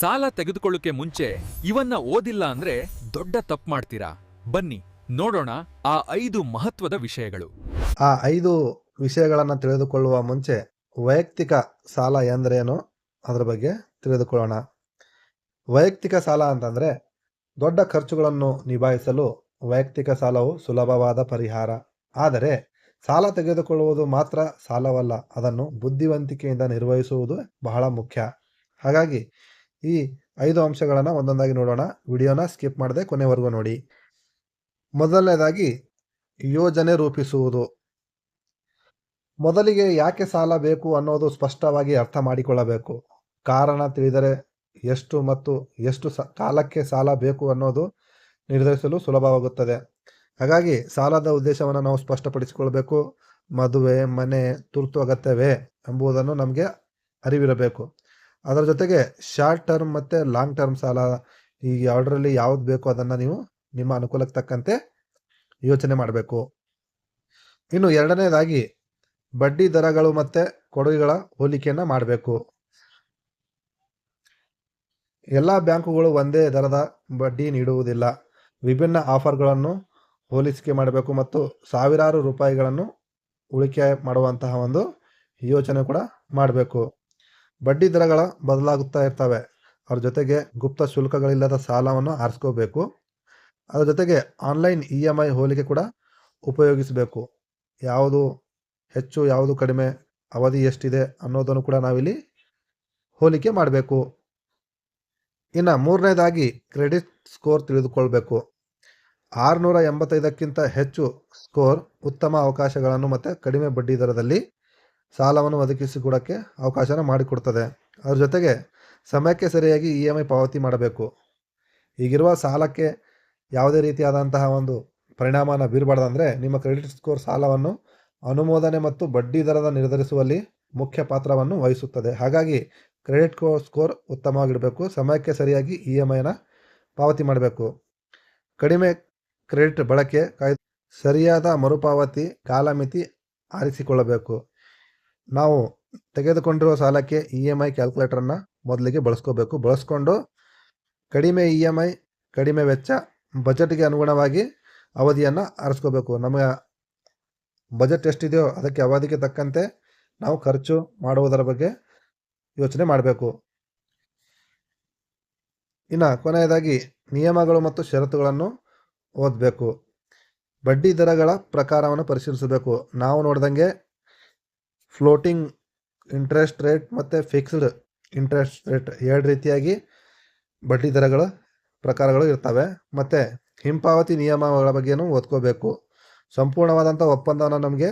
ಸಾಲ ತೆಗೆದುಕೊಳ್ಳೋಕೆ ಮುಂಚೆ ಇವನ್ನ ಓದಿಲ್ಲ ಅಂದ್ರೆ ದೊಡ್ಡ ತಪ್ಪು ಮಾಡ್ತೀರಾ? ಬನ್ನಿ, ನೋಡೋಣ ಆ ಐದು ಮಹತ್ವದ ವಿಷಯಗಳು. ಆ ಐದು ವಿಷಯಗಳನ್ನು ತಿಳಿದುಕೊಳ್ಳುವ ಮುಂಚೆ ವೈಯಕ್ತಿಕ ಸಾಲ ಎಂದರೇನು? ಅದರ ಬಗ್ಗೆ ತಿಳಿದುಕೊಳ್ಳೋಣ. ವೈಯಕ್ತಿಕ ಸಾಲ ಅಂತಂದರೆ ದೊಡ್ಡ ಖರ್ಚುಗಳನ್ನು ನಿಭಾಯಿಸಲು ವೈಯಕ್ತಿಕ ಸಾಲವು ಸುಲಭವಾದ ಪರಿಹಾರ. ಆದರೆ ಸಾಲ ತೆಗೆದುಕೊಳ್ಳುವುದು ಮಾತ್ರ ಸಾಲವಲ್ಲ, ಅದನ್ನು ಬುದ್ಧಿವಂತಿಕೆಯಿಂದ ನಿರ್ವಹಿಸುವುದು ಬಹಳ ಮುಖ್ಯ. ಹಾಗಾಗಿ ಈ ಐದು ಅಂಶಗಳನ್ನು ಒಂದೊಂದಾಗಿ ನೋಡೋಣ. ವಿಡಿಯೋನ ಸ್ಕಿಪ್ ಮಾಡದೆ ಕೊನೆವರೆಗೂ ನೋಡಿ. ಮೊದಲನೇದಾಗಿ ಯೋಜನೆ ರೂಪಿಸುವುದು. ಮೊದಲಿಗೆ ಯಾಕೆ ಸಾಲ ಬೇಕು ಅನ್ನೋದು ಸ್ಪಷ್ಟವಾಗಿ ಅರ್ಥ ಮಾಡಿಕೊಳ್ಳಬೇಕು. ಕಾರಣ ತಿಳಿದರೆ ಎಷ್ಟು ಮತ್ತು ಎಷ್ಟು ಕಾಲಕ್ಕೆ ಸಾಲ ಬೇಕು ಅನ್ನೋದು ನಿರ್ಧರಿಸಲು ಸುಲಭವಾಗುತ್ತದೆ. ಹಾಗಾಗಿ ಸಾಲದ ಉದ್ದೇಶವನ್ನು ನಾವು ಸ್ಪಷ್ಟಪಡಿಸಿಕೊಳ್ಬೇಕು. ಮದುವೆ, ಮನೆ ತುರ್ತು ಅಗತ್ಯವೇ ಎಂಬುದನ್ನು ನಮಗೆ ಅರಿವಿರಬೇಕು. ಅದರ ಜೊತೆಗೆ ಶಾರ್ಟ್ ಟರ್ಮ್ ಮತ್ತು ಲಾಂಗ್ ಟರ್ಮ್ ಸಾಲ, ಈ ಎರಡರಲ್ಲಿ ಯಾವ್ದು ಬೇಕು ಅದನ್ನು ನೀವು ನಿಮ್ಮ ಅನುಕೂಲಕ್ಕೆ ತಕ್ಕಂತೆ ಯೋಚನೆ ಮಾಡಬೇಕು. ಇನ್ನು ಎರಡನೇದಾಗಿ ಬಡ್ಡಿ ದರಗಳು ಮತ್ತು ಕೊಡುಗೆಗಳ ಹೋಲಿಕೆಯನ್ನು ಮಾಡಬೇಕು. ಎಲ್ಲ ಬ್ಯಾಂಕುಗಳು ಒಂದೇ ದರದ ಬಡ್ಡಿ ನೀಡುವುದಿಲ್ಲ. ವಿಭಿನ್ನ ಆಫರ್ಗಳನ್ನು ಹೋಲಿಸಿಕೆ ಮಾಡಬೇಕು ಮತ್ತು ಸಾವಿರಾರು ರೂಪಾಯಿಗಳನ್ನು ಉಳಿಕೆ ಮಾಡುವಂತಹ ಒಂದು ಯೋಚನೆ ಕೂಡ ಮಾಡಬೇಕು. ಬಡ್ಡಿ ದರಗಳ ಬದಲಾಗುತ್ತಾ ಇರ್ತವೆ. ಅವ್ರ ಜೊತೆಗೆ ಗುಪ್ತ ಶುಲ್ಕಗಳಿಲ್ಲದ ಸಾಲವನ್ನು ಆರಿಸ್ಕೋಬೇಕು. ಅದರ ಜೊತೆಗೆ ಆನ್ಲೈನ್ ಇ ಎಂ ಐ ಹೋಲಿಕೆ ಕೂಡ ಉಪಯೋಗಿಸಬೇಕು. ಯಾವುದು ಹೆಚ್ಚು, ಯಾವುದು ಕಡಿಮೆ, ಅವಧಿ ಎಷ್ಟಿದೆ ಅನ್ನೋದನ್ನು ಕೂಡ ನಾವಿಲ್ಲಿ ಹೋಲಿಕೆ ಮಾಡಬೇಕು. ಇನ್ನು ಮೂರನೇದಾಗಿ ಕ್ರೆಡಿಟ್ ಸ್ಕೋರ್ ತಿಳಿದುಕೊಳ್ಬೇಕು. ಆರುನೂರ ಎಂಬತ್ತೈದಕ್ಕಿಂತ ಹೆಚ್ಚು ಸ್ಕೋರ್ ಉತ್ತಮ ಅವಕಾಶಗಳನ್ನು ಮತ್ತು ಕಡಿಮೆ ಬಡ್ಡಿ ದರದಲ್ಲಿ ಸಾಲವನ್ನು ಒದಗಿಸಿಕೊಡೋಕ್ಕೆ ಅವಕಾಶನ ಮಾಡಿಕೊಡ್ತದೆ. ಅದ್ರ ಜೊತೆಗೆ ಸಮಯಕ್ಕೆ ಸರಿಯಾಗಿ ಇ ಎಂ ಐ ಪಾವತಿ ಮಾಡಬೇಕು. ಈಗಿರುವ ಸಾಲಕ್ಕೆ ಯಾವುದೇ ರೀತಿಯಾದಂತಹ ಒಂದು ಪರಿಣಾಮನ ಬೀರಬಾರ್ದಂದರೆ ನಿಮ್ಮ ಕ್ರೆಡಿಟ್ ಸ್ಕೋರ್ ಸಾಲವನ್ನು ಅನುಮೋದನೆ ಮತ್ತು ಬಡ್ಡಿ ದರದ ನಿರ್ಧರಿಸುವಲ್ಲಿ ಮುಖ್ಯ ಪಾತ್ರವನ್ನು ವಹಿಸುತ್ತದೆ. ಹಾಗಾಗಿ ಕ್ರೆಡಿಟ್ ಸ್ಕೋರ್ ಉತ್ತಮವಾಗಿಡಬೇಕು ಸಮಯಕ್ಕೆ ಸರಿಯಾಗಿ ಇ ಎಂ ಐನ ಪಾವತಿ ಮಾಡಬೇಕು. ಕಡಿಮೆ ಕ್ರೆಡಿಟ್ ಬಳಕೆ ಕಾಯ್ದು ಸರಿಯಾದ ಮರುಪಾವತಿ ಕಾಲಮಿತಿ ಆರಿಸಿಕೊಳ್ಳಬೇಕು. ನಾವು ತೆಗೆದುಕೊಂಡಿರುವ ಸಾಲಕ್ಕೆ ಇ ಎಂ ಐ ಕ್ಯಾಲ್ಕುಲೇಟರನ್ನು ಮೊದಲಿಗೆ ಬಳಸ್ಕೋಬೇಕು. ಬಳಸ್ಕೊಂಡು ಕಡಿಮೆ ಇ ಎಂ ಐ, ಕಡಿಮೆ ವೆಚ್ಚ ಬಜೆಟ್ಗೆ ಅನುಗುಣವಾಗಿ ಅವಧಿಯನ್ನು ಆರಿಸ್ಕೋಬೇಕು. ನಮ್ಮ ಬಜೆಟ್ ಎಷ್ಟಿದೆಯೋ ಅದಕ್ಕೆ ಅವಧಿಗೆ ತಕ್ಕಂತೆ ನಾವು ಖರ್ಚು ಮಾಡುವುದರ ಬಗ್ಗೆ ಯೋಚನೆ ಮಾಡಬೇಕು. ಇನ್ನು ಕೊನೆಯದಾಗಿ ನಿಯಮಗಳು ಮತ್ತು ಷರತ್ತುಗಳನ್ನು ಓದಬೇಕು. ಬಡ್ಡಿ ದರಗಳ ಪ್ರಕಾರವನ್ನು ಪರಿಶೀಲಿಸಬೇಕು. ನಾವು ನೋಡ್ದಂಗೆ ಫ್ಲೋಟಿಂಗ್ ಇಂಟ್ರೆಸ್ಟ್ ರೇಟ್ ಮತ್ತು ಫಿಕ್ಸ್ಡ್ ಇಂಟ್ರೆಸ್ಟ್ ರೇಟ್ ಎರಡು ರೀತಿಯಾಗಿ ಬಡ್ಡಿ ದರಗಳ, ಪ್ರಕಾರಗಳು ಇರ್ತವೆ. ಮತ್ತು ಹಿಂಪಾವತಿ ನಿಯಮಗಳ ಬಗ್ಗೆನೂ ಓದ್ಕೋಬೇಕು. ಸಂಪೂರ್ಣವಾದಂಥ ಒಪ್ಪಂದವನ್ನು ನಮಗೆ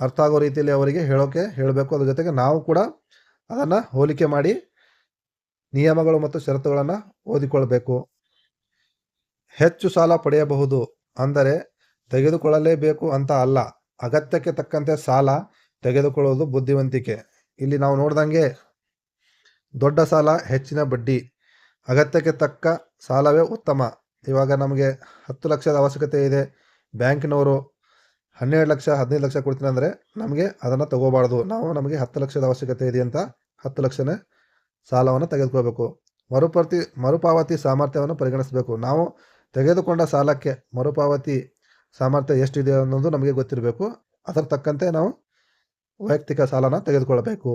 ಅರ್ಥ ಆಗೋ ರೀತಿಯಲ್ಲಿ ಅವರಿಗೆ ಹೇಳೋಕೆ, ಹೇಳಬೇಕು. ಅದ್ರ ಜೊತೆಗೆ ನಾವು ಕೂಡ ಅದನ್ನು ಹೋಲಿಕೆ ಮಾಡಿ ನಿಯಮಗಳು ಮತ್ತು ಷರತ್ತುಗಳನ್ನು ಓದಿಕೊಳ್ಬೇಕು. ಹೆಚ್ಚು ಸಾಲ ಪಡೆಯಬಹುದು ಅಂದರೆ ತೆಗೆದುಕೊಳ್ಳಲೇಬೇಕು ಅಂತ ಅಲ್ಲ. ಅಗತ್ಯಕ್ಕೆ ತಕ್ಕಂತೆ ಸಾಲ ತೆಗೆದುಕೊಳ್ಳುವುದು ಬುದ್ಧಿವಂತಿಕೆ. ಇಲ್ಲಿ ನಾವು ನೋಡ್ದಂಗೆ ದೊಡ್ಡ ಸಾಲ, ಹೆಚ್ಚಿನ ಬಡ್ಡಿ, ಅಗತ್ಯಕ್ಕೆ ತಕ್ಕ ಸಾಲವೇ ಉತ್ತಮ. ಇವಾಗ ನಮಗೆ ಹತ್ತು ಲಕ್ಷದ ಅವಶ್ಯಕತೆ ಇದೆ. ಬ್ಯಾಂಕ್ನವರು ಹನ್ನೆರಡು ಲಕ್ಷ, ಹದಿನೈದು ಲಕ್ಷ ಕೊಡ್ತೀನಿ ಅಂದರೆ ನಮಗೆ ಅದನ್ನು ತಗೋಬಾರ್ದು. ನಾವು ನಮಗೆ ಹತ್ತು ಲಕ್ಷದ ಅವಶ್ಯಕತೆ ಇದೆ ಅಂತ ಹತ್ತು ಲಕ್ಷನೇ ಸಾಲವನ್ನು ತೆಗೆದುಕೋಬೇಕು ಮರುಪಾವತಿ ಮರುಪಾವತಿ ಸಾಮರ್ಥ್ಯವನ್ನು ಪರಿಗಣಿಸಬೇಕು. ನಾವು ತೆಗೆದುಕೊಂಡ ಸಾಲಕ್ಕೆ ಮರುಪಾವತಿ ಸಾಮರ್ಥ್ಯ ಎಷ್ಟಿದೆ ಅನ್ನೋದು ನಮಗೆ ಗೊತ್ತಿರಬೇಕು. ಅದರ ತಕ್ಕಂತೆ ನಾವು ವೈಯಕ್ತಿಕ ಸಾಲನ ತೆಗೆದುಕೊಳ್ಳಬೇಕು.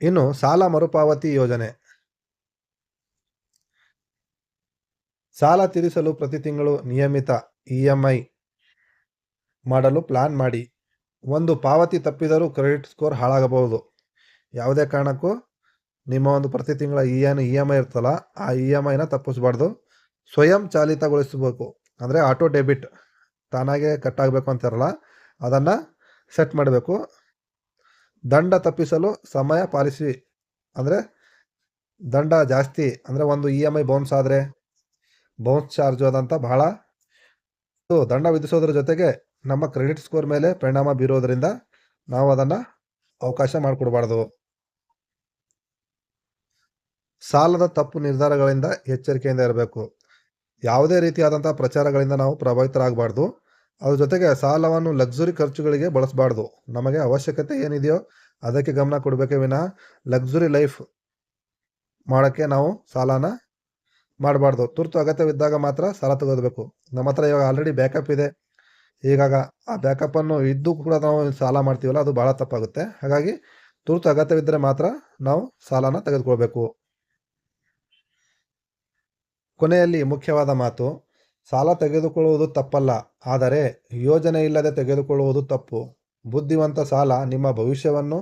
ಇನ್ನು ಸಾಲ ಮರುಪಾವತಿ ಯೋಜನೆ. ಸಾಲ ತೀರಿಸಲು ಪ್ರತಿ ತಿಂಗಳು ನಿಯಮಿತ ಇ ಎಂ ಐ ಮಾಡಲು ಪ್ಲಾನ್ ಮಾಡಿ. ಒಂದು ಪಾವತಿ ತಪ್ಪಿದರೂ ಕ್ರೆಡಿಟ್ ಸ್ಕೋರ್ ಹಾಳಾಗಬಹುದು. ಯಾವುದೇ ಕಾರಣಕ್ಕೂ ನಿಮ್ಮ ಒಂದು ಪ್ರತಿ ತಿಂಗಳ E N E M I ಇರ್ತಲ್ಲ, ಆ ಇ ಎಂ ಐನ ತಪ್ಪಿಸ್ಬಾರ್ದು. ಸ್ವಯಂ ಚಾಲಿತಗೊಳಿಸಬೇಕು. ಅಂದರೆ ಆಟೋ ಡೆಬಿಟ್ ತಾನಾಗೆ ಕಟ್ಟಾಗಬೇಕು ಅಂತಾರಲ್ಲ, ಅದನ್ನು ಸೆಟ್ ಮಾಡಬೇಕು. ದಂಡ ತಪ್ಪಿಸಲು ಸಮಯ ಪಾಲಿಸಿ. ಅಂದರೆ ದಂಡ ಜಾಸ್ತಿ, ಅಂದರೆ ಒಂದು ಇ ಎಂ ಐ ಬೌನ್ಸ್ ಆದರೆ ಬೌನ್ಸ್ ಚಾರ್ಜ್ ಅದಂತ ಬಹಳ. ದಂಡ ವಿಧಿಸೋದ್ರ ಜೊತೆಗೆ ನಮ್ಮ ಕ್ರೆಡಿಟ್ ಸ್ಕೋರ್ ಮೇಲೆ ಪರಿಣಾಮ ಬೀರೋದ್ರಿಂದ ನಾವು ಅದನ್ನು ಅವಕಾಶ ಮಾಡಿಕೊಡ್ಬಾರ್ದು. ಸಾಲದ ತಪ್ಪು ನಿರ್ಧಾರಗಳಿಂದ ಎಚ್ಚರಿಕೆಯಿಂದ ಇರಬೇಕು. ಯಾವುದೇ ರೀತಿಯಾದಂಥ ಪ್ರಚಾರಗಳಿಂದ ನಾವು ಪ್ರಭಾವಿತರಾಗಬಾರ್ದು. ಅದ್ರ ಜೊತೆಗೆ ಸಾಲವನ್ನು ಲಕ್ಸುರಿ ಖರ್ಚುಗಳಿಗೆ ಬಳಸಬಾರ್ದು. ನಮಗೆ ಅವಶ್ಯಕತೆ ಏನಿದೆಯೋ ಅದಕ್ಕೆ ಗಮನ ಕೊಡಬೇಕೇ ವಿನ ಲಕ್ಸುರಿ ಲೈಫ್ ಮಾಡೋಕ್ಕೆ ನಾವು ಸಾಲನ ಮಾಡಬಾರ್ದು. ತುರ್ತು ಅಗತ್ಯವಿದ್ದಾಗ ಮಾತ್ರ ಸಾಲ ತಗೋದ್ಬೇಕು ನಮ್ಮ ಹತ್ರ ಇವಾಗ ಆಲ್ರೆಡಿ ಬ್ಯಾಕಪ್ ಇದೆ. ಈಗಾಗ ಆ ಬ್ಯಾಕಪ್ಪನ್ನು ಇದ್ದು ಕೂಡ ನಾವು ಸಾಲ ಮಾಡ್ತೀವಲ್ಲ, ಅದು ಭಾಳ ತಪ್ಪಾಗುತ್ತೆ. ಹಾಗಾಗಿ ತುರ್ತು ಅಗತ್ಯವಿದ್ದರೆ ಮಾತ್ರ ನಾವು ಸಾಲನ ತೆಗೆದುಕೊಳ್ಬೇಕು. ಕೊನೆಯಲ್ಲಿ ಮುಖ್ಯವಾದ ಮಾತು ಸಾಲ ತೆಗೆದುಕೊಳ್ಳುವುದು ತಪ್ಪಲ್ಲ, ಆದರೆ ಯೋಜನೆ ಇಲ್ಲದೆ ತೆಗೆದುಕೊಳ್ಳುವುದು ತಪ್ಪು. ಬುದ್ಧಿವಂತ ಸಾಲ ನಿಮ್ಮ ಭವಿಷ್ಯವನ್ನು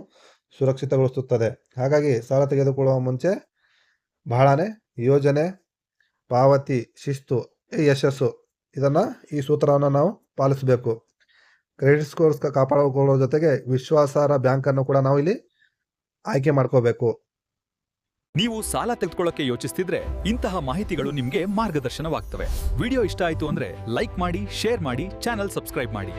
ಸುರಕ್ಷಿತಗೊಳಿಸುತ್ತದೆ. ಹಾಗಾಗಿ ಸಾಲ ತೆಗೆದುಕೊಳ್ಳುವ ಮುಂಚೆ ಬಹಳನೇ ಯೋಜನೆ, ಪಾವತಿ, ಶಿಸ್ತು ಯಶಸ್ಸು, ಇದನ್ನು ಈ ಸೂತ್ರವನ್ನು ನಾವು ಪಾಲಿಸಬೇಕು. ಕ್ರೆಡಿಟ್ ಸ್ಕೋರ್ಸ್ ಕಾಪಾಡಿಕೊಳ್ಳೋ ಜೊತೆಗೆ ವಿಶ್ವಾಸಾರ್ಹ ಬ್ಯಾಂಕನ್ನು ಕೂಡ ನಾವು ಇಲ್ಲಿ ಆಯ್ಕೆ ಮಾಡ್ಕೋಬೇಕು. ನೀವು ಸಾಲ ತೆಗೆದುಕೊಳ್ಳಕ್ಕೆ ಯೋಚಿಸ್ತಿದ್ರೆ ಇಂತಹ ಮಾಹಿತಿಗಳು ನಿಮ್ಗೆ ಮಾರ್ಗದರ್ಶನವಾಗ್ತವೆ. ವಿಡಿಯೋ ಇಷ್ಟ ಆಯ್ತು ಅಂದ್ರೆ ಲೈಕ್ ಮಾಡಿ, ಶೇರ್ ಮಾಡಿ, ಚಾನಲ್ ಸಬ್ಸ್ಕ್ರೈಬ್ ಮಾಡಿ.